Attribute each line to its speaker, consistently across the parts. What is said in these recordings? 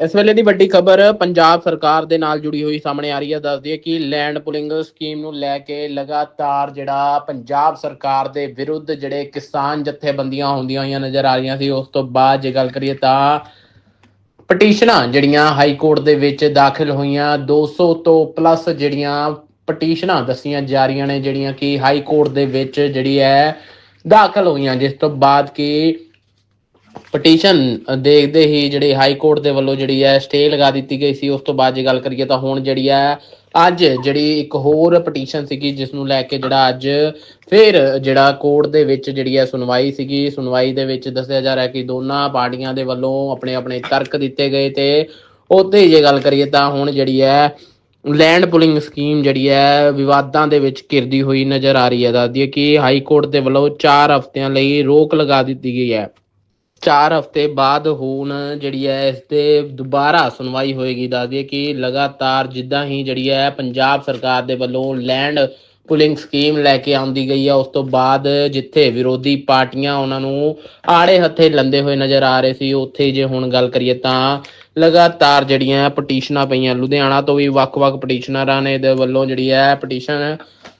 Speaker 1: ਇਸ ਵੇਲੇ ਦੀ ਵੱਡੀ ਖਬਰ ਪੰਜਾਬ ਸਰਕਾਰ ਦੇ ਨਾਲ ਜੁੜੀ ਹੋਈ ਸਾਹਮਣੇ ਆ ਰਹੀ ਹੈ, ਦੱਸਦੀ ਹੈ ਕਿ ਲੈਂਡ ਪੁਲਿੰਗ ਸਕੀਮ ਨੂੰ ਲੈ ਕੇ ਲਗਾਤਾਰ ਜਿਹੜਾ ਪੰਜਾਬ ਸਰਕਾਰ ਦੇ ਵਿਰੁੱਧ ਜਿਹੜੇ ਕਿਸਾਨ ਜਥੇਬੰਦੀਆਂ ਹੁੰਦੀਆਂ ਹੋਈਆਂ ਨਜ਼ਰ ਆ ਰਹੀਆਂ ਸੀ, ਉਸ ਤੋਂ ਬਾਅਦ ਜੇ ਗੱਲ ਕਰੀਏ ਤਾਂ ਪਟੀਸ਼ਨਾਂ ਜਿਹੜੀਆਂ ਹਾਈ ਕੋਰਟ ਦੇ ਵਿੱਚ ਦਾਖਲ ਹੋਈਆਂ 200 ਤੋਂ ਪਲੱਸ ਜਿਹੜੀਆਂ ਪਟੀਸ਼ਨਾਂ ਦੱਸੀਆਂ ਜਾ ਰਹੀਆਂ ਨੇ, ਜਿਹੜੀਆਂ ਕਿ ਹਾਈ ਕੋਰਟ ਦੇ ਵਿੱਚ ਜਿਹੜੀ ਹੈ ਦਾਖਲ ਹੋਈਆਂ, ਜਿਸ ਤੋਂ ਬਾਅਦ ਕਿ ਪਟੀਸ਼ਨ ਦੇਖਦੇ ਹੀ ਜਿਹੜੀ ਹਾਈ ਕੋਰਟ ਦੇ ਵੱਲੋਂ ਜਿਹੜੀ ਹੈ ਸਟੇ ਲਗਾ ਦਿੱਤੀ ਗਈ ਸੀ। ਉਸ ਤੋਂ ਬਾਅਦ ਜੇ ਗੱਲ ਕਰੀਏ ਤਾਂ ਹੁਣ ਜਿਹੜੀ ਹੈ, ਅੱਜ ਜਿਹੜੀ ਇੱਕ ਹੋਰ ਪਟੀਸ਼ਨ ਸੀਗੀ ਜਿਸ ਨੂੰ ਲੈ ਕੇ ਜਿਹੜਾ ਅੱਜ ਫਿਰ ਜਿਹੜਾ ਕੋਰਟ ਦੇ ਵਿੱਚ ਜਿਹੜੀ ਹੈ ਸੁਣਵਾਈ ਸੀਗੀ। ਸੁਣਵਾਈ ਦੇ ਵਿੱਚ ਦੱਸਿਆ ਜਾ ਰਿਹਾ ਕਿ ਦੋਨਾਂ ਪਾਰਟੀਆਂ ਦੇ ਵੱਲੋਂ ਆਪਣੇ ਆਪਣੇ ਤਰਕ ਦਿੱਤੇ ਗਏ ਤੇ ਉੱਥੇ ਜੇ ਗੱਲ ਕਰੀਏ ਤਾਂ ਹੁਣ ਜਿਹੜੀ ਹੈ ਲੈਂਡ ਪੁਲਿੰਗ ਸਕੀਮ ਜਿਹੜੀ ਹੈ, ਵਿਵਾਦਾਂ ਦੇ ਵਿੱਚ ਘਿਰਦੀ ਹੋਈ ਨਜ਼ਰ ਆ ਰਹੀ ਹੈ। ਦੱਸਦੀ ਹੈ ਕਿ ਹਾਈ ਕੋਰਟ ਦੇ ਵੱਲੋਂ 4 ਹਫ਼ਤਿਆਂ ਲਈ ਰੋਕ ਲਗਾ ਦਿੱਤੀ ਗਈ ਹੈ। 4 ਹਫ਼ਤੇ ਬਾਅਦ ਹੁਣ ਜਿਹੜੀ ਹੈ ਇਸ ਤੇ ਦੁਬਾਰਾ ਸੁਣਵਾਈ ਹੋਏਗੀ ਦੱਸਦੀ ਹੈ ਕਿ ਲਗਾਤਾਰ ਜਿੱਦਾਂ ਹੀ ਜਿਹੜੀ ਹੈ ਪੰਜਾਬ ਸਰਕਾਰ ਦੇ ਵੱਲੋਂ ਲੈਂਡ ਪੁਲਿੰਗ ਸਕੀਮ ਲੈ ਕੇ ਆਉਂਦੀ ਗਈ ਹੈ, ਉਸ ਤੋਂ ਬਾਅਦ ਜਿੱਥੇ ਵਿਰੋਧੀ ਪਾਰਟੀਆਂ ਉਹਨਾਂ ਨੂੰ ਆੜੇ ਹੱਥੇ ਲੰਦੇ ਹੋਏ ਨਜ਼ਰ ਆ ਰਹੇ ਸੀ, ਉੱਥੇ ਜੇ ਹੁਣ ਗੱਲ ਕਰੀਏ ਤਾਂ ਲਗਾਤਾਰ ਜਿਹੜੀਆਂ ਪਟੀਸ਼ਨਾਂ ਪਈਆਂ ਲੁਧਿਆਣਾ ਤੋਂ ਵੀ ਵੱਖ-ਵੱਖ ਪਟੀਸ਼ਨਰਾਂ ਨੇ ਦੇ ਵੱਲੋਂ ਜਿਹੜੀ ਹੈ ਪਟੀਸ਼ਨ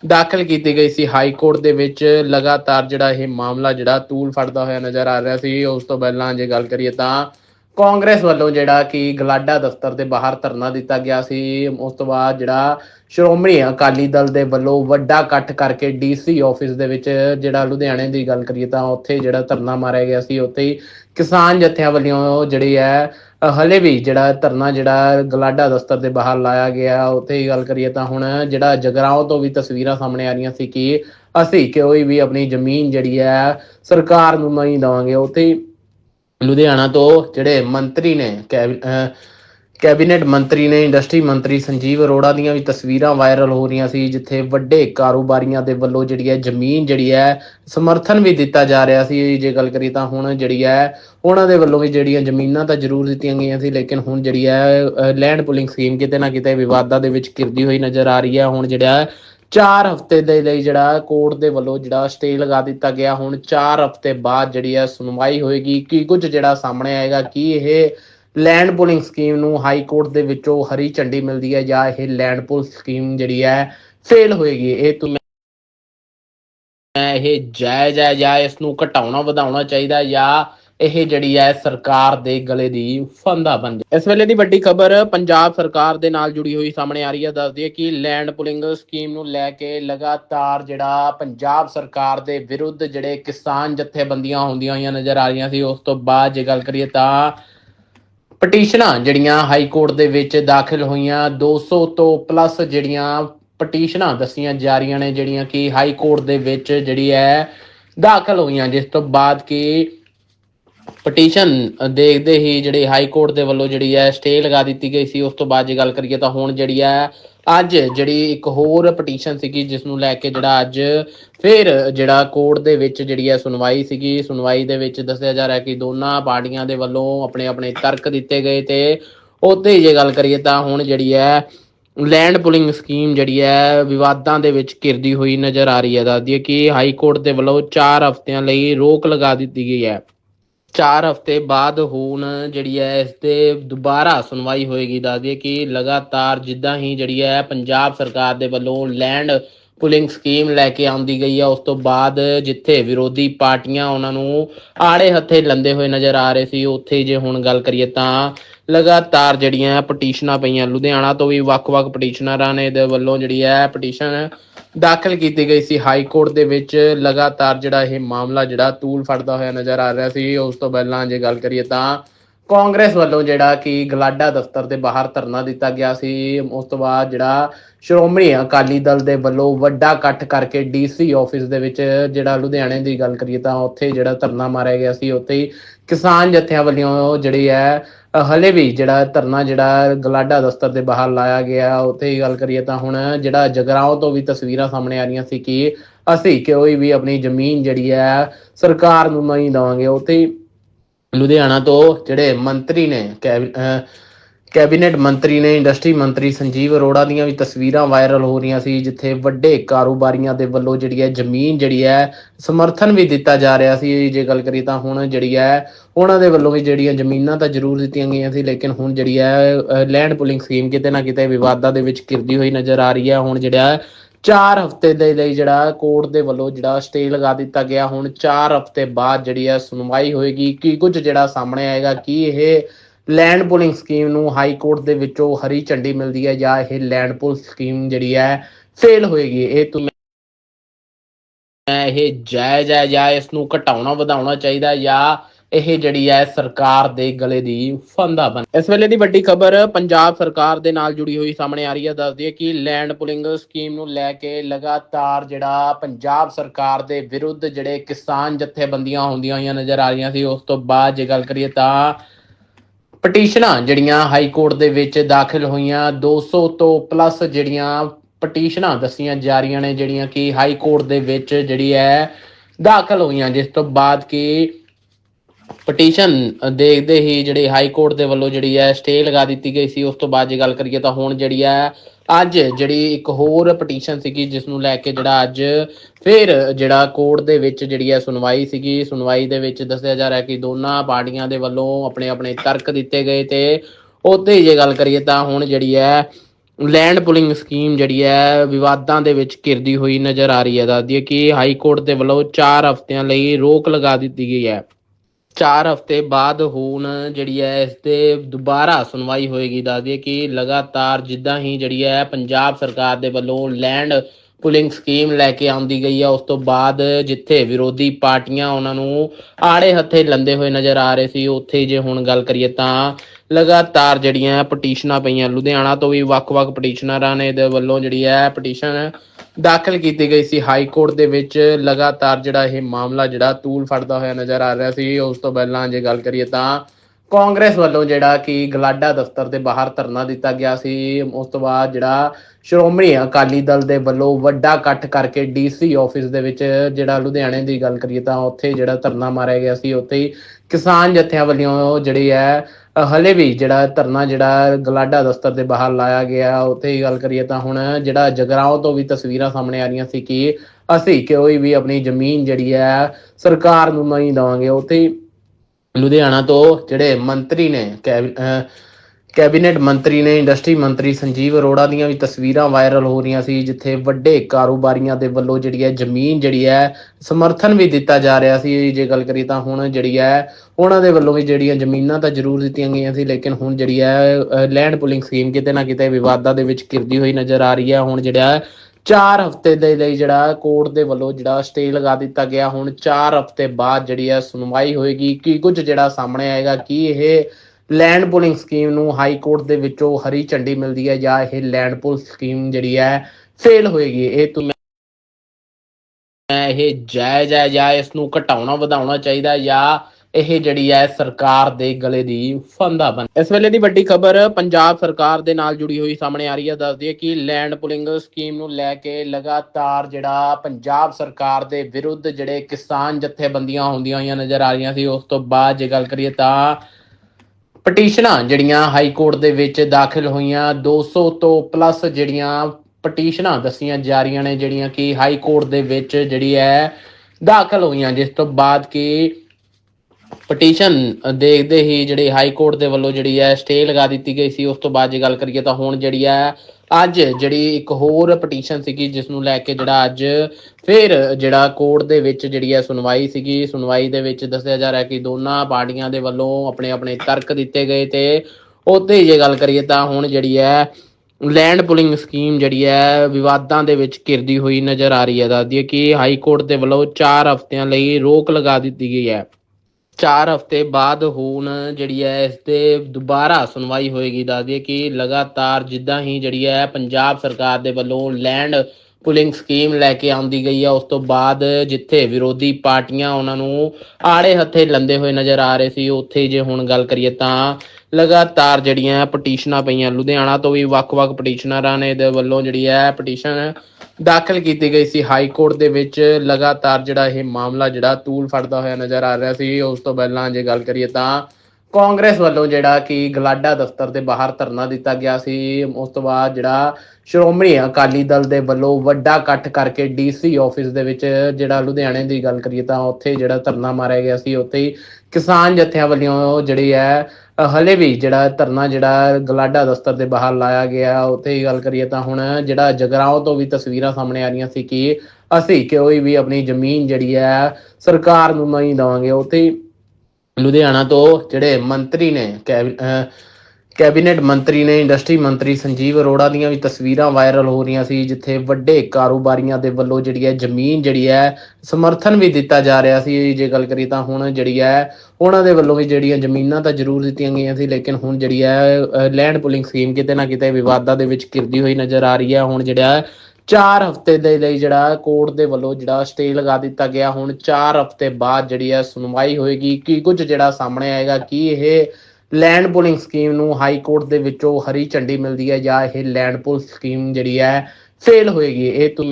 Speaker 1: ਦਾਖਲ ਕੀਤੀ ਗਈ ਸੀ ਹਾਈ ਕੋਰਟ ਦੇ ਵਿੱਚ। ਲਗਾਤਾਰ ਜਿਹੜਾ ਇਹ ਮਾਮਲਾ ਜਿਹੜਾ ਤੂਲ ਫੜਦਾ ਹੋਇਆ ਨਜ਼ਰ ਆ ਰਿਹਾ ਸੀ। ਉਸ ਤੋਂ ਪਹਿਲਾਂ ਜੇ ਗੱਲ ਕਰੀਏ ਤਾਂ ਕਾਂਗਰਸ ਵੱਲੋਂ ਜਿਹੜਾ ਕਿ ਗਲਾਡਾ ਦਫ਼ਤਰ ਦੇ ਬਾਹਰ ਧਰਨਾ ਦਿੱਤਾ ਗਿਆ ਸੀ। ਉਸ ਤੋਂ ਬਾਅਦ ਜਿਹੜਾ ਸ਼੍ਰੋਮਣੀ ਅਕਾਲੀ ਦਲ ਦੇ ਵੱਲੋਂ ਵੱਡਾ ਇਕੱਠ ਕਰਕੇ ਡੀਸੀ ਆਫਿਸ ਦੇ ਵਿੱਚ ਜਿਹੜਾ ਲੁਧਿਆਣੇ ਦੀ ਗੱਲ ਕਰੀਏ ਤਾਂ ਉੱਥੇ ਜਿਹੜਾ ਧਰਨਾ ਮਾਰਿਆ ਗਿਆ ਸੀ। ਉੱਥੇ ਹੀ ਕਿਸਾਨ ਜਥਿਆਂ ਵੱਲੋਂ ਜਿਹੜੀ ਹੈ ਹਲੇ ਵੀ ਜਿਹੜਾ ਧਰਨਾ ਜਿਹੜਾ ਗਲਾਡਾ ਦਫ਼ਤਰ ਦੇ ਬਾਹਰ ਲਾਇਆ ਗਿਆ, ਉੱਥੇ ਹੀ ਗੱਲ ਕਰੀਏ ਤਾਂ ਹੁਣ ਜਿਹੜਾ ਜਗਰਾਉਂ ਤੋਂ ਵੀ ਤਸਵੀਰਾਂ ਸਾਹਮਣੇ ਆ ਰਹੀਆਂ ਸੀ ਕਿ ਅਸੀਂ ਕੋਈ ਵੀ ਆਪਣੀ ਜ਼ਮੀਨ ਜਿਹੜੀ ਹੈ ਸਰਕਾਰ ਨੂੰ ਨਹੀਂ ਦੇਵਾਂਗੇ। ਉੱਥੇ ਹੀ ਲੁਧਿਆਣਾ ਤੋਂ ਜਿਹੜੇ ਮੰਤਰੀ ਨੇ ਕੈਬ- ਅਹ ਕੈਬਨਿਟ ਮੰਤਰੀ ਨੇ, ਇੰਡਸਟਰੀ ਮੰਤਰੀ ਸੰਜੀਵ ਅਰੋੜਾ ਦੀਆਂ ਵੀ ਤਸਵੀਰਾਂ ਵਾਇਰਲ ਹੋ ਰਹੀਆਂ ਸੀ, ਜਿੱਥੇ ਵੱਡੇ ਕਾਰੋਬਾਰੀਆਂ ਦੇ ਵੱਲੋਂ ਜਿਹੜੀ ਹੈ, ਜ਼ਮੀਨ ਜਿਹੜੀ ਹੈ, ਸਮਰਥਨ ਵੀ ਦਿੱਤਾ ਜਾ ਰਿਹਾ ਸੀ। ਜੇ ਗੱਲ ਕਰੀਏ ਤਾਂ ਹੁਣ ਜਿਹੜੀ ਹੈ, ਉਹਨਾਂ ਦੇ ਵੱਲੋਂ ਵੀ ਜਿਹੜੀਆਂ ਜ਼ਮੀਨਾਂ ਤਾਂ ਜ਼ਰੂਰ ਦਿੱਤੀਆਂ ਗਈਆਂ ਸੀ, ਲੇਕਿਨ ਹੁਣ ਜਿਹੜੀ ਹੈ ਲੈਂਡ ਪੁਲਿੰਗ ਸਕੀਮ ਕਿਤੇ ਨਾ ਕਿਤੇ ਵਿਵਾਦਾਂ ਦੇ ਵਿੱਚ ਕਿਰਦੀ ਹੋਈ ਨਜ਼ਰ ਆ ਰਹੀ ਹੈ। ਹੁਣ ਜਿਹੜਾ ਹੈ 4 ਹਫ਼ਤੇ ਦੇ ਲਈ ਜਿਹੜਾ ਕੋਰਟ ਦੇ ਵੱਲੋਂ ਜਿਹੜਾ ਸਟੇ ਲਗਾ ਦਿੱਤਾ ਗਿਆ। ਹੁਣ 4 ਹਫ਼ਤੇ ਬਾਅਦ ਜਿਹੜੀ ਹੈ, ਸੁਣਵਾਈ ਹੋਏਗੀ। ਕੀ ਕੁਝ ਜਿਹੜਾ ਸਾਹਮਣੇ ਆਏਗਾ, ਕੀ ਇਹ ਲੈਂਡ ਪੁਲਿੰਗ ਸਕੀਮ ਨੂੰ ਹਾਈ ਕੋਰਟ ਦੇ ਵਿੱਚੋਂ ਹਰੀ ਝੰਡੀ ਮਿਲਦੀ ਹੈ ਜਾਂ ਇਹ ਲੈਂਡ ਪੁਲ ਸਕੀਮ ਜਿਹੜੀ ਹੈ ਫੇਲ ਹੋਏਗੀ। ਇਹ ਤੋਂ ਇਹ ਜਾਇਜ਼ ਹੈ ਜਾਂ ਇਸ ਨੂੰ ਘਟਾਉਣਾ ਵਧਾਉਣਾ ਚਾਹੀਦਾ ਜਾਂ ਇਹ ਜਿਹੜੀ ਹੈ ਸਰਕਾਰ ਦੇ ਗਲੇ ਦੀ ਫੰਦਾ ਬਣ ਜਾਏ। ਇਸ ਵੇਲੇ ਦੀ ਵੱਡੀ ਖਬਰ ਪੰਜਾਬ ਸਰਕਾਰ ਦੇ ਨਾਲ ਜੁੜੀ ਹੋਈ ਸਾਹਮਣੇ ਆ ਰਹੀ ਹੈ, ਦੱਸਦੀ ਹੈ ਕਿ ਲੈਂਡ ਪੁਲਿੰਗ ਸਕੀਮ ਨੂੰ ਲੈ ਕੇ ਲਗਾਤਾਰ ਜਿਹੜਾ ਪੰਜਾਬ ਸਰਕਾਰ ਦੇ ਵਿਰੁੱਧ ਜਿਹੜੇ ਕਿਸਾਨ ਜਥੇਬੰਦੀਆਂ ਹੁੰਦੀਆਂ ਹੋਈਆਂ ਨਜ਼ਰ ਆ ਰਹੀਆਂ ਸੀ, ਉਸ ਤੋਂ ਬਾਅਦ ਜੇ ਗੱਲ ਕਰੀਏ ਤਾਂ ਪਟੀਸ਼ਨਾਂ ਜਿਹੜੀਆਂ ਹਾਈ ਕੋਰਟ ਦੇ ਵਿੱਚ ਦਾਖਲ ਹੋਈਆਂ 200 ਤੋਂ ਪਲੱਸ ਜਿਹੜੀਆਂ ਪਟੀਸ਼ਨਾਂ ਦੱਸੀਆਂ ਜਾ ਰਹੀਆਂ ਨੇ, ਜਿਹੜੀਆਂ ਕਿ ਹਾਈ ਕੋਰਟ ਦੇ ਵਿੱਚ ਜਿਹੜੀ ਹੈ ਦਾਖਲ ਹੋਈਆਂ, ਜਿਸ ਤੋਂ ਬਾਅਦ ਕਿ ਪਟੀਸ਼ਨ ਦੇਖਦੇ ਹੀ ਜਿਹੜੀ ਹਾਈ ਕੋਰਟ ਦੇ ਵੱਲੋਂ ਜਿਹੜੀ ਹੈ ਸਟੇ ਲਗਾ ਦਿੱਤੀ ਗਈ ਸੀ, ਉਸ ਤੋਂ ਬਾਅਦ ਜੇ ਗੱਲ ਕਰੀਏ ਤਾਂ ਹੁਣ ਜਿਹੜੀ ਹੈ ਅੱਜ ਜਿਹੜੀ ਇੱਕ ਹੋਰ ਪਟੀਸ਼ਨ ਸੀਗੀ, ਜਿਸ ਨੂੰ ਲੈ ਕੇ ਜਿਹੜਾ ਅੱਜ ਫਿਰ ਜਿਹੜਾ ਕੋਰਟ ਦੇ ਵਿੱਚ ਜਿਹੜੀ ਹੈ ਸੁਣਵਾਈ ਸੀਗੀ, ਸੁਣਵਾਈ ਦੇ ਵਿੱਚ ਦੱਸਿਆ ਜਾ ਰਿਹਾ ਕਿ ਦੋਨਾਂ ਪਾਰਟੀਆਂ ਦੇ ਵੱਲੋਂ ਆਪਣੇ ਆਪਣੇ ਤਰਕ ਦਿੱਤੇ ਗਏ ਤੇ ਉੱਥੇ ਜੇ ਗੱਲ ਕਰੀਏ ਤਾਂ ਹੁਣ ਜਿਹੜੀ ਹੈ ਲੈਂਡ ਪੁਲਿੰਗ ਸਕੀਮ ਜਿਹੜੀ ਹੈ ਵਿਵਾਦਾਂ ਦੇ ਵਿੱਚ ਘਿਰਦੀ ਹੋਈ ਨਜ਼ਰ ਆ ਰਹੀ ਹੈ। ਦੱਸਦੀ ਹੈ ਕਿ ਹਾਈ ਕੋਰਟ ਦੇ ਵੱਲੋਂ 4 ਹਫ਼ਤਿਆਂ ਲਈ ਰੋਕ ਲਗਾ ਦਿੱਤੀ ਗਈ ਹੈ। 4 ਹਫ਼ਤੇ ਬਾਅਦ ਹੁਣ ਜਿਹੜੀ ਹੈ ਇਸ ਤੇ ਦੁਬਾਰਾ ਸੁਣਵਾਈ ਹੋਏਗੀ ਦੱਸਦੀ ਹੈ ਕਿ ਲਗਾਤਾਰ ਜਿੱਦਾਂ ਹੀ ਜਿਹੜੀ ਹੈ ਪੰਜਾਬ ਸਰਕਾਰ ਦੇ ਵੱਲੋਂ ਲੈਂਡ ਪੁਲਿੰਗ ਸਕੀਮ ਲੈ ਕੇ ਆਉਂਦੀ ਗਈ ਹੈ, ਉਸ ਤੋਂ ਬਾਅਦ ਜਿੱਥੇ ਵਿਰੋਧੀ ਪਾਰਟੀਆਂ ਉਹਨਾਂ ਨੂੰ ਆੜੇ ਹੱਥੇ ਲੰਦੇ ਹੋਏ ਨਜ਼ਰ ਆ ਰਹੇ ਸੀ, ਉੱਥੇ ਜੇ ਹੁਣ ਗੱਲ ਕਰੀਏ ਤਾਂ ਲਗਾਤਾਰ ਜਿਹੜੀਆਂ ਪਟੀਸ਼ਨਾਂ ਪਈਆਂ, ਲੁਧਿਆਣਾ ਤੋਂ ਵੀ ਵੱਖ-ਵੱਖ ਪਟੀਸ਼ਨਰਾਂ ਨੇ ਦੇ ਵੱਲੋਂ ਜਿਹੜੀ ਹੈ ਪਟੀਸ਼ਨ ਦਾਖਲ ਕੀਤੀ ਗਈ ਸੀ ਹਾਈ ਕੋਰਟ ਦੇ ਵਿੱਚ। ਲਗਾਤਾਰ ਜਿਹੜਾ ਇਹ ਮਾਮਲਾ ਜਿਹੜਾ ਤੂਲ ਫੜਦਾ ਹੋਇਆ ਨਜ਼ਰ ਆ ਰਿਹਾ ਸੀ। ਉਸ ਤੋਂ ਪਹਿਲਾਂ ਜੇ ਗੱਲ ਕਰੀਏ ਤਾਂ ਕਾਂਗਰਸ ਵੱਲੋਂ ਜਿਹੜਾ ਕਿ ਗਲਾਡਾ ਦਫ਼ਤਰ ਦੇ ਬਾਹਰ ਧਰਨਾ ਦਿੱਤਾ ਗਿਆ ਸੀ। ਉਸ ਤੋਂ ਬਾਅਦ ਜਿਹੜਾ ਸ਼੍ਰੋਮਣੀ ਅਕਾਲੀ ਦਲ ਦੇ ਵੱਲੋਂ ਵੱਡਾ ਇਕੱਠ ਕਰਕੇ ਡੀਸੀ ਆਫਿਸ ਦੇ ਵਿੱਚ ਜਿਹੜਾ ਲੁਧਿਆਣੇ ਦੀ ਗੱਲ ਕਰੀਏ ਤਾਂ ਉੱਥੇ ਜਿਹੜਾ ਧਰਨਾ ਮਾਰਿਆ ਗਿਆ ਸੀ। ਉੱਥੇ ਹੀ ਕਿਸਾਨ ਜਥਿਆਂ ਵੱਲੋਂ ਜਿਹੜੀ ਹੈ ਹਲੇ ਵੀ ਜਿਹੜਾ ਧਰਨਾ ਜਿਹੜਾ ਗਲਾਡਾ ਦਫ਼ਤਰ ਦੇ ਬਾਹਰ ਲਾਇਆ ਗਿਆ, ਉੱਥੇ ਹੀ ਗੱਲ ਕਰੀਏ ਤਾਂ ਹੁਣ ਜਿਹੜਾ ਜਗਰਾਉਂ ਤੋਂ ਵੀ ਤਸਵੀਰਾਂ ਸਾਹਮਣੇ ਆ ਰਹੀਆਂ ਸੀ ਕਿ ਅਸੀਂ ਕੋਈ ਵੀ ਆਪਣੀ ਜ਼ਮੀਨ ਜਿਹੜੀ ਹੈ ਸਰਕਾਰ ਨੂੰ ਨਹੀਂ ਦੇਵਾਂਗੇ। ਉੱਥੇ ਲੁਧਿਆਣਾ ਤੋਂ ਜਿਹੜੇ ਮੰਤਰੀ ਨੇ, ਕੈਬ- ਅਹ ਕੈਬਨਿਟ ਮੰਤਰੀ ਨੇ, ਇੰਡਸਟਰੀ ਮੰਤਰੀ ਸੰਜੀਵ ਅਰੋੜਾ ਦੀਆਂ ਵੀ ਤਸਵੀਰਾਂ ਵਾਇਰਲ ਹੋ ਰਹੀਆਂ ਸੀ, ਜਿੱਥੇ ਵੱਡੇ ਕਾਰੋਬਾਰੀਆਂ ਦੇ ਵੱਲੋਂ ਜਿਹੜੀ ਹੈ ਜ਼ਮੀਨ ਜਿਹੜੀ ਹੈ ਸਮਰਥਨ ਵੀ ਦਿੱਤਾ ਜਾ ਰਿਹਾ ਸੀ। ਜੇ ਗੱਲ ਕਰੀਏ ਤਾਂ ਹੁਣ ਜਿਹੜੀ ਹੈ ਉਹਨਾਂ ਦੇ ਵੱਲੋਂ ਵੀ ਜਿਹੜੀਆਂ ਜ਼ਮੀਨਾਂ ਤਾਂ ਜ਼ਰੂਰ ਦਿੱਤੀਆਂ ਗਈਆਂ ਸੀ, ਲੇਕਿਨ ਹੁਣ ਜਿਹੜੀ ਹੈ ਲੈਂਡ ਪੁਲਿੰਗ ਸਕੀਮ ਕਿਤੇ ਨਾ ਕਿਤੇ ਵਿਵਾਦਾਂ ਦੇ ਵਿੱਚ ਘਿਰਦੀ ਹੋਈ ਨਜ਼ਰ ਆ ਰਹੀ ਹੈ ਹੁਣ ਜਿਹੜਾ 4 ਹਫ਼ਤੇ ਦੇ ਲਈ ਜਿਹੜਾ ਕੋਰਟ ਦੇ ਵੱਲੋਂ ਜਿਹੜਾ ਸਟੇ ਲਗਾ ਦਿੱਤਾ ਗਿਆ। ਹੁਣ 4 ਹਫ਼ਤੇ ਬਾਅਦ ਜਿਹੜੀ ਹੈ ਸੁਣਵਾਈ ਹੋਏਗੀ। ਕੀ ਕੁਝ ਜਿਹੜਾ ਸਾਹਮਣੇ ਆਏਗਾ, ਕੀ ਇਹ ਲੈਂਡ ਪੁਲਿੰਗ ਸਕੀਮ ਨੂੰ ਹਾਈ ਕੋਰਟ ਦੇ ਵਿੱਚੋਂ ਹਰੀ ਝੰਡੀ ਮਿਲਦੀ ਹੈ ਜਾਂ ਇਹ ਲੈਂਡ ਪੁਲ ਸਕੀਮ ਜਿਹੜੀ ਹੈ ਫੇਲ ਹੋਏਗੀ? ਇਹ ਤੋਂ ਇਹ ਜਾਇਜ਼ ਹੈ ਜਾਂ ਇਸ ਨੂੰ ਘਟਾਉਣਾ ਵਧਾਉਣਾ ਚਾਹੀਦਾ ਜਾਂ ਇਹ ਜਿਹੜੀ ਹੈ ਸਰਕਾਰ ਦੇ ਗਲੇ ਦੀ ਫੰਦਾ ਬਣ ਇਸ ਵੇਲੇ ਦੀ ਵੱਡੀ ਖਬਰ ਪੰਜਾਬ ਸਰਕਾਰ ਦੇ ਨਾਲ ਜੁੜੀ ਹੋਈ ਸਾਹਮਣੇ ਆ ਰਹੀ ਹੈ, ਦੱਸਦੀ ਹੈ ਕਿ ਲੈਂਡ ਪੁਲਿੰਗ ਸਕੀਮ ਨੂੰ ਲੈ ਕੇ ਲਗਾਤਾਰ ਜਿਹੜਾ ਪੰਜਾਬ ਸਰਕਾਰ ਦੇ ਵਿਰੁੱਧ ਜਿਹੜੇ ਕਿਸਾਨ ਜਥੇਬੰਦੀਆਂ ਹੁੰਦੀਆਂ ਹੋਈਆਂ ਨਜ਼ਰ ਆ ਰਹੀਆਂ ਸੀ, ਉਸ ਤੋਂ ਬਾਅਦ ਜੇ ਗੱਲ ਕਰੀਏ ਤਾਂ ਪਟੀਸ਼ਨਾਂ ਜਿਹੜੀਆਂ ਹਾਈ ਕੋਰਟ ਦੇ ਵਿੱਚ ਦਾਖਲ ਹੋਈਆਂ 200 ਤੋਂ ਪਲੱਸ ਜਿਹੜੀਆਂ ਪਟੀਸ਼ਨਾਂ ਦੱਸੀਆਂ ਜਾ ਰਹੀਆਂ ਨੇ, ਜਿਹੜੀਆਂ ਕਿ ਹਾਈ ਕੋਰਟ ਦੇ ਵਿੱਚ ਜਿਹੜੀ ਹੈ ਦਾਖਲ ਹੋਈਆਂ, ਜਿਸ ਤੋਂ ਬਾਅਦ ਕਿ ਪਟੀਸ਼ਨ ਦੇਖਦੇ ਹੀ ਜਿਹੜੀ ਹਾਈ ਕੋਰਟ ਦੇ ਵੱਲੋਂ ਜਿਹੜੀ ਹੈ ਸਟੇ ਲਗਾ ਦਿੱਤੀ ਗਈ ਸੀ, ਉਸ ਤੋਂ ਬਾਅਦ ਜੇ ਗੱਲ ਕਰੀਏ ਤਾਂ ਹੁਣ ਜਿਹੜੀ ਹੈ, ਅੱਜ ਜਿਹੜੀ ਇੱਕ ਹੋਰ ਪਟੀਸ਼ਨ ਸੀਗੀ ਜਿਸ ਨੂੰ ਲੈ ਕੇ ਜਿਹੜਾ ਅੱਜ ਫਿਰ ਜਿਹੜਾ ਕੋਰਟ ਦੇ ਵਿੱਚ ਜਿਹੜੀ ਹੈ ਸੁਣਵਾਈ ਸੀਗੀ, ਸੁਣਵਾਈ ਦੇ ਵਿੱਚ ਦੱਸਿਆ ਜਾ ਰਿਹਾ ਕਿ ਦੋਨਾਂ ਪਾਰਟੀਆਂ ਦੇ ਵੱਲੋਂ ਆਪਣੇ ਆਪਣੇ ਤਰਕ ਦਿੱਤੇ ਗਏ ਤੇ ਉੱਥੇ ਹੀ ਜੇ ਗੱਲ ਕਰੀਏ ਤਾਂ ਹੁਣ ਜਿਹੜੀ ਹੈ ਲੈਂਡ ਪੁਲਿੰਗ ਸਕੀਮ ਜਿਹੜੀ ਹੈ, ਵਿਵਾਦਾਂ ਦੇ ਵਿੱਚ ਘਿਰਦੀ ਹੋਈ ਨਜ਼ਰ ਆ ਰਹੀ ਹੈ। ਦੱਸਦੀ ਹੈ ਕਿ ਹਾਈ ਕੋਰਟ ਦੇ ਵੱਲੋਂ 4 ਹਫ਼ਤਿਆਂ ਲਈ ਰੋਕ ਲਗਾ ਦਿੱਤੀ ਗਈ ਹੈ। 4 ਹਫ਼ਤੇ ਬਾਅਦ ਹੁਣ ਜਿਹੜੀ ਹੈ ਇਸ ਤੇ ਦੁਬਾਰਾ ਸੁਣਵਾਈ ਹੋਏਗੀ ਦੱਸਦੀ ਹੈ ਕਿ ਲਗਾਤਾਰ ਜਿੱਦਾਂ ਹੀ ਜਿਹੜੀ ਹੈ ਪੰਜਾਬ ਸਰਕਾਰ ਦੇ ਵੱਲੋਂ ਲੈਂਡ ਪੁਲਿੰਗ ਸਕੀਮ ਲੈ ਕੇ ਆਉਂਦੀ ਗਈ ਹੈ, ਉਸ ਤੋਂ ਬਾਅਦ ਜਿੱਥੇ ਵਿਰੋਧੀ ਪਾਰਟੀਆਂ ਉਹਨਾਂ ਨੂੰ ਆੜੇ ਹੱਥੇ ਲੰਦੇ ਹੋਏ ਨਜ਼ਰ ਆ ਰਹੇ ਸੀ, ਉੱਥੇ ਜੇ ਹੁਣ ਗੱਲ ਕਰੀਏ ਤਾਂ ਲਗਾਤਾਰ ਜਿਹੜੀਆਂ ਪਟੀਸ਼ਨਾਂ ਪਈਆਂ ਲੁਧਿਆਣਾ ਤੋਂ ਵੀ ਵੱਖ-ਵੱਖ ਪਟੀਸ਼ਨਰਾਂ ਨੇ ਦੇ ਵੱਲੋਂ ਜਿਹੜੀ ਹੈ ਪਟੀਸ਼ਨ ਦਾਖਲ ਕੀਤੀ ਗਈ ਸੀ ਹਾਈ ਕੋਰਟ ਦੇ ਵਿੱਚ। ਲਗਾਤਾਰ ਜਿਹੜਾ ਇਹ ਮਾਮਲਾ ਜਿਹੜਾ ਤੂਲ ਫੜਦਾ ਹੋਇਆ ਨਜ਼ਰ ਆ ਰਿਹਾ ਸੀ। ਉਸ ਤੋਂ ਪਹਿਲਾਂ ਜੇ ਗੱਲ ਕਰੀਏ ਤਾਂ ਕਾਂਗਰਸ ਵੱਲੋਂ ਜਿਹੜਾ ਕਿ ਗਲਾਡਾ ਦਫ਼ਤਰ ਦੇ ਬਾਹਰ ਧਰਨਾ ਦਿੱਤਾ ਗਿਆ ਸੀ। ਉਸ ਤੋਂ ਬਾਅਦ ਜਿਹੜਾ ਸ਼੍ਰੋਮਣੀ ਅਕਾਲੀ ਦਲ ਦੇ ਵੱਲੋਂ ਵੱਡਾ ਇਕੱਠ ਕਰਕੇ ਡੀਸੀ ਆਫਿਸ ਦੇ ਵਿੱਚ ਜਿਹੜਾ ਲੁਧਿਆਣੇ ਦੀ ਗੱਲ ਕਰੀਏ ਤਾਂ ਉੱਥੇ ਜਿਹੜਾ ਧਰਨਾ ਮਾਰਿਆ ਗਿਆ ਸੀ। ਉੱਥੇ ਹੀ ਕਿਸਾਨ ਜਥਿਆਂ ਵੱਲੋਂ ਜਿਹੜੀ ਹੈ ਹਲੇ ਵੀ ਜਿਹੜਾ ਧਰਨਾ, ਜਿਹੜਾ ਗਲਾਡਾ ਦਫ਼ਤਰ ਦੇ ਬਾਹਰ ਲਾਇਆ ਗਿਆ, ਉੱਥੇ ਹੀ ਗੱਲ ਕਰੀਏ ਤਾਂ ਹੁਣ ਜਿਹੜਾ ਜਗਰਾਓ ਤੋਂ ਵੀ ਤਸਵੀਰਾਂ ਸਾਹਮਣੇ ਆ ਰਹੀਆਂ ਸੀ ਕਿ ਅਸੀਂ ਕੋਈ ਵੀ ਆਪਣੀ ਜ਼ਮੀਨ ਜਿਹੜੀ ਹੈ, ਸਰਕਾਰ ਨੂੰ ਨਹੀਂ ਦੇਵਾਂਗੇ। ਉੱਥੇ ਹੀ ਲੁਧਿਆਣਾ ਤੋਂ ਜਿਹੜੇ ਮੰਤਰੀ ਨੇ ਕੈਬ- ਅਹ ਕੈਬਨਿਟ ਮੰਤਰੀ ਨੇ, ਇੰਡਸਟਰੀ ਮੰਤਰੀ ਸੰਜੀਵ ਅਰੋੜਾ ਦੀਆਂ ਵੀ ਤਸਵੀਰਾਂ ਵਾਇਰਲ ਹੋ ਰਹੀਆਂ ਸੀ, ਜਿੱਥੇ ਵੱਡੇ ਕਾਰੋਬਾਰੀਆਂ ਦੇ ਵੱਲੋਂ ਜਿਹੜੀ ਹੈ ਜ਼ਮੀਨ ਜਿਹੜੀ ਹੈ ਸਮਰਥਨ ਵੀ ਦਿੱਤਾ ਜਾ ਰਿਹਾ ਸੀ। ਜੇ ਗੱਲ ਕਰੀ ਤਾਂ ਹੁਣ ਜਿਹੜੀ ਹੈ, ਉਹਨਾਂ ਦੇ ਵੱਲੋਂ ਵੀ ਜਿਹੜੀਆਂ ਜ਼ਮੀਨਾਂ ਤਾਂ ਜ਼ਰੂਰ ਦਿੱਤੀਆਂ ਗਈਆਂ ਸੀ, ਲੇਕਿਨ ਹੁਣ ਜਿਹੜੀ ਹੈ ਲੈਂਡ ਪੁਲਿੰਗ ਸਕੀਮ ਕਿਤੇ ਨਾ ਕਿਤੇ ਵਿਵਾਦਾਂ ਦੇ ਵਿੱਚ ਘਿਰਦੀ ਹੋਈ ਨਜ਼ਰ ਆ ਰਹੀ ਹੈ। ਹੁਣ ਜਿਹੜਾ ਹੈ 4 ਹਫ਼ਤੇ ਦੇ ਲਈ ਜਿਹੜਾ ਕੋਰਟ ਦੇ ਵੱਲੋਂ ਜਿਹੜਾ ਸਟੇ ਲਗਾ ਦਿੱਤਾ ਗਿਆ। ਹੁਣ 4 ਹਫ਼ਤੇ ਬਾਅਦ ਜਿਹੜੀ ਹੈ, ਸੁਣਵਾਈ ਹੋਏਗੀ। ਕੀ ਕੁਝ ਜਿਹੜਾ ਸਾਹਮਣੇ ਆਏਗਾ, ਕੀ ਇਹ ਲੈਂਡ ਪੁਲਿੰਗ ਸਕੀਮ ਨੂੰ ਹਾਈ ਕੋਰਟ ਦੇ ਵਿੱਚੋਂ ਹਰੀ ਝੰਡੀ ਮਿਲਦੀ ਹੈ ਜਾਂ ਇਹ ਲੈਂਡ ਪੁਲ ਸਕੀਮ ਜਿਹੜੀ ਹੈ ਫੇਲ ਹੋਏਗੀ। ਇਹ ਤੋਂ ਇਹ ਜਾਇਜ਼ ਹੈ ਜਾਂ ਇਸ ਨੂੰ ਘਟਾਉਣਾ, ਵਧਾਉਣਾ ਚਾਹੀਦਾ ਜਾਂ ਇਹ ਜਿਹੜੀ ਹੈ ਸਰਕਾਰ ਦੇ ਗਲੇ ਦੀ ਫੰਦਾ ਬਣ ਇਸ ਵੇਲੇ ਦੀ ਵੱਡੀ ਖਬਰ ਪੰਜਾਬ ਸਰਕਾਰ ਦੇ ਨਾਲ ਜੁੜੀ ਹੋਈ ਸਾਹਮਣੇ ਆ ਰਹੀ ਹੈ। ਦੱਸਦੀ ਹੈ ਕਿ ਲੈਂਡ ਪੁਲਿੰਗ ਸਕੀਮ ਨੂੰ ਲੈ ਕੇ ਲਗਾਤਾਰ ਜਿਹੜਾ ਪੰਜਾਬ ਸਰਕਾਰ ਦੇ ਵਿਰੁੱਧ ਜਿਹੜੇ ਕਿਸਾਨ ਜਥੇਬੰਦੀਆਂ ਹੁੰਦੀਆਂ ਹੋਈਆਂ ਨਜ਼ਰ ਆ ਰਹੀਆਂ ਸੀ, ਉਸ ਤੋਂ ਬਾਅਦ ਜੇ ਗੱਲ ਕਰੀਏ ਤਾਂ ਪਟੀਸ਼ਨਾਂ ਜਿਹੜੀਆਂ ਹਾਈ ਕੋਰਟ ਦੇ ਵਿੱਚ ਦਾਖਲ ਹੋਈਆਂ 200 ਤੋਂ ਪਲੱਸ ਜਿਹੜੀਆਂ ਪਟੀਸ਼ਨਾਂ ਦੱਸੀਆਂ ਜਾ ਰਹੀਆਂ ਨੇ, ਜਿਹੜੀਆਂ ਕਿ ਹਾਈ ਕੋਰਟ ਦੇ ਵਿੱਚ ਜਿਹੜੀ ਹੈ ਦਾਖਲ ਹੋਈਆਂ, ਜਿਸ ਤੋਂ ਬਾਅਦ ਕਿ ਪਟੀਸ਼ਨ ਦੇਖਦੇ ਹੀ ਜਿਹੜੀ ਹਾਈ ਕੋਰਟ ਦੇ ਵੱਲੋਂ ਜਿਹੜੀ ਹੈ ਸਟੇ ਲਗਾ ਦਿੱਤੀ ਗਈ ਸੀ, ਉਸ ਤੋਂ ਬਾਅਦ ਜੇ ਗੱਲ ਕਰੀਏ ਤਾਂ ਹੁਣ ਜਿਹੜੀ ਹੈ, ਅੱਜ ਜਿਹੜੀ ਇੱਕ ਹੋਰ ਪਟੀਸ਼ਨ ਸੀਗੀ ਜਿਸ ਨੂੰ ਲੈ ਕੇ ਜਿਹੜਾ ਅੱਜ ਫਿਰ ਜਿਹੜਾ ਕੋਰਟ ਦੇ ਵਿੱਚ ਜਿਹੜੀ ਹੈ ਸੁਣਵਾਈ ਸੀਗੀ, ਸੁਣਵਾਈ ਦੇ ਵਿੱਚ ਦੱਸਿਆ ਜਾ ਰਿਹਾ ਕਿ ਦੋਨਾਂ ਪਾਰਟੀਆਂ ਦੇ ਵੱਲੋਂ ਆਪਣੇ ਆਪਣੇ ਤਰਕ ਦਿੱਤੇ ਗਏ ਤੇ ਉੱਥੇ ਹੀ ਜੇ ਗੱਲ ਕਰੀਏ ਤਾਂ ਹੁਣ ਜਿਹੜੀ ਹੈ ਲੈਂਡ ਪੁਲਿੰਗ ਸਕੀਮ ਜਿਹੜੀ ਹੈ, ਵਿਵਾਦਾਂ ਦੇ ਵਿੱਚ ਘਿਰਦੀ ਹੋਈ ਨਜ਼ਰ ਆ ਰਹੀ ਹੈ, ਦੱਸਦੀ ਹੈ ਕਿ ਹਾਈ ਕੋਰਟ ਦੇ ਵੱਲੋਂ 4 ਹਫ਼ਤਿਆਂ ਲਈ ਰੋਕ ਲਗਾ ਦਿੱਤੀ ਗਈ ਹੈ। 4 ਹਫ਼ਤੇ ਬਾਅਦ ਹੁਣ ਜਿਹੜੀ ਹੈ ਇਸ ਤੇ ਦੁਬਾਰਾ ਸੁਣਵਾਈ ਹੋਏਗੀ ਦੱਸਦੀ ਹੈ ਕਿ ਲਗਾਤਾਰ ਜਿੱਦਾਂ ਹੀ ਜਿਹੜੀ ਹੈ ਪੰਜਾਬ ਸਰਕਾਰ ਦੇ ਵੱਲੋਂ ਲੈਂਡ ਪੁਲਿੰਗ ਸਕੀਮ ਲੈ ਕੇ ਆਉਂਦੀ ਗਈ ਹੈ, ਉਸ ਤੋਂ ਬਾਅਦ ਜਿੱਥੇ ਵਿਰੋਧੀ ਪਾਰਟੀਆਂ ਉਹਨਾਂ ਨੂੰ ਆੜੇ ਹੱਥੇ ਲੰਦੇ ਹੋਏ ਨਜ਼ਰ ਆ ਰਹੇ ਸੀ, ਉੱਥੇ ਜੇ ਹੁਣ ਗੱਲ ਕਰੀਏ ਤਾਂ ਲਗਾਤਾਰ ਜਿਹੜੀਆਂ ਪਟੀਸ਼ਨਾਂ ਪਈਆਂ, ਲੁਧਿਆਣਾ ਤੋਂ ਵੀ ਵੱਖ-ਵੱਖ ਪਟੀਸ਼ਨਰਾਂ ਨੇ ਦੇ ਵੱਲੋਂ ਜਿਹੜੀ ਹੈ ਪਟੀਸ਼ਨ ਦਾਖਲ ਕੀਤੀ ਗਈ ਸੀ ਹਾਈ ਕੋਰਟ ਦੇ ਵਿੱਚ। ਲਗਾਤਾਰ ਜਿਹੜਾ ਇਹ ਮਾਮਲਾ ਜਿਹੜਾ ਤੂਲ ਫੜਦਾ ਹੋਇਆ ਨਜ਼ਰ ਆ ਰਿਹਾ ਸੀ। ਉਸ ਤੋਂ ਪਹਿਲਾਂ ਜੇ ਗੱਲ ਕਰੀਏ ਤਾਂ ਕਾਂਗਰਸ ਵੱਲੋਂ ਜਿਹੜਾ ਕਿ ਗਲਾਡਾ ਦਫ਼ਤਰ ਦੇ ਬਾਹਰ ਧਰਨਾ ਦਿੱਤਾ ਗਿਆ ਸੀ। ਉਸ ਤੋਂ ਬਾਅਦ ਜਿਹੜਾ ਸ਼੍ਰੋਮਣੀ ਅਕਾਲੀ ਦਲ ਦੇ ਵੱਲੋਂ ਵੱਡਾ ਇਕੱਠ ਕਰਕੇ ਡੀਸੀ ਆਫਿਸ ਦੇ ਵਿੱਚ ਜਿਹੜਾ ਲੁਧਿਆਣੇ ਦੀ ਗੱਲ ਕਰੀਏ ਤਾਂ ਉੱਥੇ ਜਿਹੜਾ ਧਰਨਾ ਮਾਰਿਆ ਗਿਆ ਸੀ। ਉੱਥੇ ਹੀ ਕਿਸਾਨ ਜਥਿਆਂ ਵੱਲੋਂ ਜਿਹੜੀ ਹੈ ਹਲੇ ਵੀ ਜਿਹੜਾ ਧਰਨਾ ਜਿਹੜਾ ਗਲਾਡਾ ਦਫ਼ਤਰ ਦੇ ਬਾਹਰ ਲਾਇਆ ਗਿਆ, ਉੱਥੇ ਹੀ ਗੱਲ ਕਰੀਏ ਤਾਂ ਹੁਣ ਜਿਹੜਾ ਜਗਰਾਉਂ ਤੋਂ ਵੀ ਤਸਵੀਰਾਂ ਸਾਹਮਣੇ ਆ ਰਹੀਆਂ ਸੀ ਕਿ ਅਸੀਂ ਕੋਈ ਵੀ ਆਪਣੀ ਜ਼ਮੀਨ ਜਿਹੜੀ ਹੈ ਸਰਕਾਰ ਨੂੰ ਨਹੀਂ ਦੇਵਾਂਗੇ, ਉੱਥੇ ਹੀ ਲੁਧਿਆਣਾ ਤੋਂ ਜਿਹੜੇ ਮੰਤਰੀ ਨੇ ਕੈਬਿ- ਅਹ ਕੈਬਨਿਟ ਮੰਤਰੀ ਨੇ ਇੰਡਸਟਰੀ ਮੰਤਰੀ ਸੰਜੀਵ ਅਰੋੜਾ ਦੀਆਂ ਵੀ ਤਸਵੀਰਾਂ ਵਾਇਰਲ ਹੋ ਰਹੀਆਂ ਸੀ, ਜਿੱਥੇ ਵੱਡੇ ਕਾਰੋਬਾਰੀਆਂ ਦੇ ਵੱਲੋਂ ਜਿਹੜੀ ਹੈ ਜ਼ਮੀਨ ਜਿਹੜੀ ਹੈ ਸਮਰਥਨ ਵੀ ਦਿੱਤਾ ਜਾ ਰਿਹਾ ਸੀ। ਜੇ ਗੱਲ ਕਰੀ ਤਾਂ ਹੁਣ ਜਿਹੜੀ ਹੈ ਉਹਨਾਂ ਦੇ ਵੱਲੋਂ ਵੀ ਜਿਹੜੀਆਂ ਜ਼ਮੀਨਾਂ ਤਾਂ ਜ਼ਰੂਰ ਦਿੱਤੀਆਂ ਗਈਆਂ ਸੀ, ਲੇਕਿਨ ਹੁਣ ਜਿਹੜੀ ਹੈ ਲੈਂਡ ਪੁਲਿੰਗ ਸਕੀਮ ਕਿਤੇ ਨਾ ਕਿਤੇ ਵਿਵਾਦਾਂ ਦੇ ਵਿੱਚ ਘਿਰਦੀ ਹੋਈ ਨਜ਼ਰ ਆ ਰਹੀ ਹੈ। ਹੁਣ ਜਿਹੜਾ ਹੈ ਚਾਰ ਹਫ਼ਤੇ ਦੇ ਲਈ ਜਿਹੜਾ ਕੋਰਟ ਦੇ ਵੱਲੋਂ ਜਿਹੜਾ ਸਟੇ ਲਗਾ ਦਿੱਤਾ ਗਿਆ। ਹੁਣ 4 ਹਫ਼ਤੇ ਬਾਅਦ ਜਿਹੜੀ ਹੈ ਸੁਣਵਾਈ ਹੋਏਗੀ। ਕੀ ਕੁਝ ਜਿਹੜਾ ਸਾਹਮਣੇ ਆਏਗਾ, ਕੀ ਇਹ ਲੈਂਡ ਪੂਲਿੰਗ ਸਕੀਮ ਨੂੰ ਹਾਈ ਕੋਰਟ ਦੇ ਵਿੱਚੋਂ ਹਰੀ ਝੰਡੀ ਮਿਲਦੀ ਹੈ ਜਾਂ ਇਹ ਲੈਂਡ ਪੂਲ ਸਕੀਮ ਜਿਹੜੀ ਹੈ ਫੇਲ ਹੋਏਗੀ। ਇਹ ਤੋਂ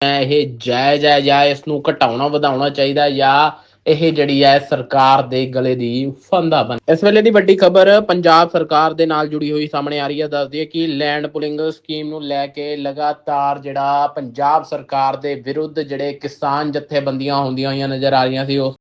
Speaker 1: ਇਹ ਜਾਇਜ਼ ਹੈ ਜਾਂ ਇਸ ਨੂੰ ਘਟਾਉਣਾ ਵਧਾਉਣਾ ਚਾਹੀਦਾ ਜਾਂ ਇਹ ਜਿਹੜੀ ਹੈ ਸਰਕਾਰ ਦੇ ਗਲੇ ਦੀ ਫੰਦਾ ਬਣ ਇਸ ਵੇਲੇ ਦੀ ਵੱਡੀ ਖਬਰ ਪੰਜਾਬ ਸਰਕਾਰ ਦੇ ਨਾਲ ਜੁੜੀ ਹੋਈ ਸਾਹਮਣੇ ਆ ਰਹੀ ਹੈ। ਦੱਸਦੀ ਹੈ ਕਿ ਲੈਂਡ ਪੁਲਿੰਗ ਸਕੀਮ ਨੂੰ ਲੈ ਕੇ ਲਗਾਤਾਰ ਜਿਹੜਾ ਪੰਜਾਬ ਸਰਕਾਰ ਦੇ ਵਿਰੁੱਧ ਜਿਹੜੇ ਕਿਸਾਨ ਜਥੇਬੰਦੀਆਂ ਹੁੰਦੀਆਂ ਹੋਈਆਂ ਨਜ਼ਰ ਆ ਰਹੀਆਂ ਸੀ ਉਸ